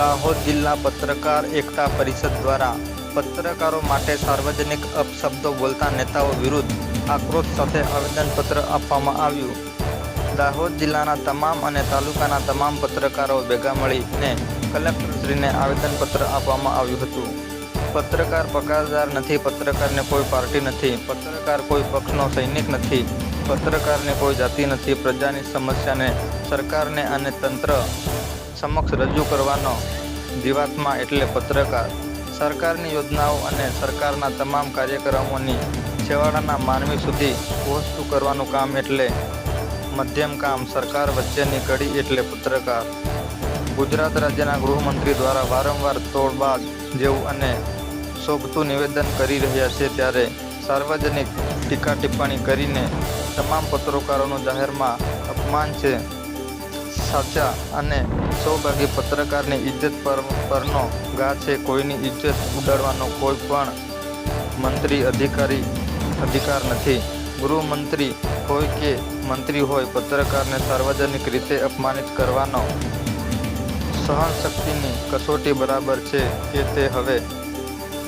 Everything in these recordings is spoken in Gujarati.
દાહોદ જિલ્લા પત્રકાર એકતા પરિષદ દ્વારા પત્રકારો માટે સાર્વજનિક અપશબ્દો બોલતા નેતાઓ વિરુદ્ધ આક્રોશ સાથે આવેદનપત્ર આપવામાં આવ્યું. દાહોદ જિલ્લાના તમામ અને તાલુકાના તમામ પત્રકારો ભેગા મળીને કલેક્ટરશ્રીને આવેદનપત્ર આપવામાં આવ્યું હતું. પત્રકાર પગારદાર નથી, પત્રકારને કોઈ પાર્ટી નથી, પત્રકાર કોઈ પક્ષનો સૈનિક નથી, પત્રકારને કોઈ જાતિ નથી, પ્રજાની સમસ્યાને સરકારને અને તંત્ર સમક્ષ રજૂ કરવાનો જીવાત્મા એટલે પત્રકાર. સરકારની યોજનાઓ અને સરકારના તમામ કાર્યક્રમોની છેવાડાના માનવી સુધી પહોંચતું કરવાનું કામ એટલે મધ્યમ કામ, સરકાર વચ્ચેની કડી એટલે પત્રકાર. ગુજરાત રાજ્યના ગૃહમંત્રી દ્વારા વારંવાર તોડબાદ જેવું અને શોભતું નિવેદન કરી રહ્યા છે ત્યારે સાર્વજનિક ટીકા ટિપ્પણી કરીને તમામ પત્રકારોનું જાહેરમાં અપમાન છે. સાચા અને સૌભાગી પત્રકારની ઇજ્જત પર, પરનો ઘા છે. કોઈની ઇજ્જત ઉડાડવાનો કોઈ પણ મંત્રી અધિકારી અધિકાર નથી. ગૃહમંત્રી હોય કે મંત્રી હોય, પત્રકારને સાર્વજનિક રીતે અપમાનિત કરવાનો સહનશક્તિની કસોટી બરાબર છે કે તે હવે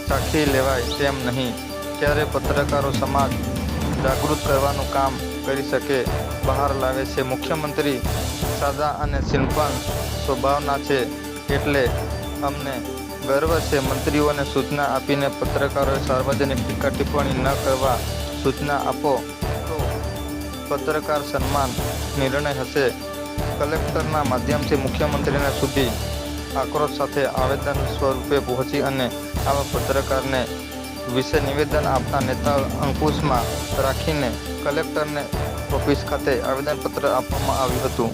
ચાખી લેવાય તેમ નહીં. ત્યારે પત્રકારો સમાજ જાગૃત કરવાનું કામ કરી શકે, બહાર લાવે છે. મુખ્યમંત્રી સાદા અને સિમ્પલ સ્વભાવના છે એટલે અમને ગર્વ છે મંત્રીઓને સૂચના આપીને પત્રકારોએ સાર્વજનિક ટીકા ટિપ્પણી ન કરવા સૂચના આપો તો પત્રકાર સન્માન નિર્ણય હશે. કલેક્ટરના માધ્યમથી મુખ્યમંત્રીને સુધી આક્રોશ સાથે આવેદન સ્વરૂપે પહોંચી અને આવા પત્રકારને વિશે નિવેદન આપતા નેતા અંકુશમાં રાખીને કલેક્ટરને ઓફિસ ખાતે આવેદનપત્ર આપવામાં આવ્યું હતું.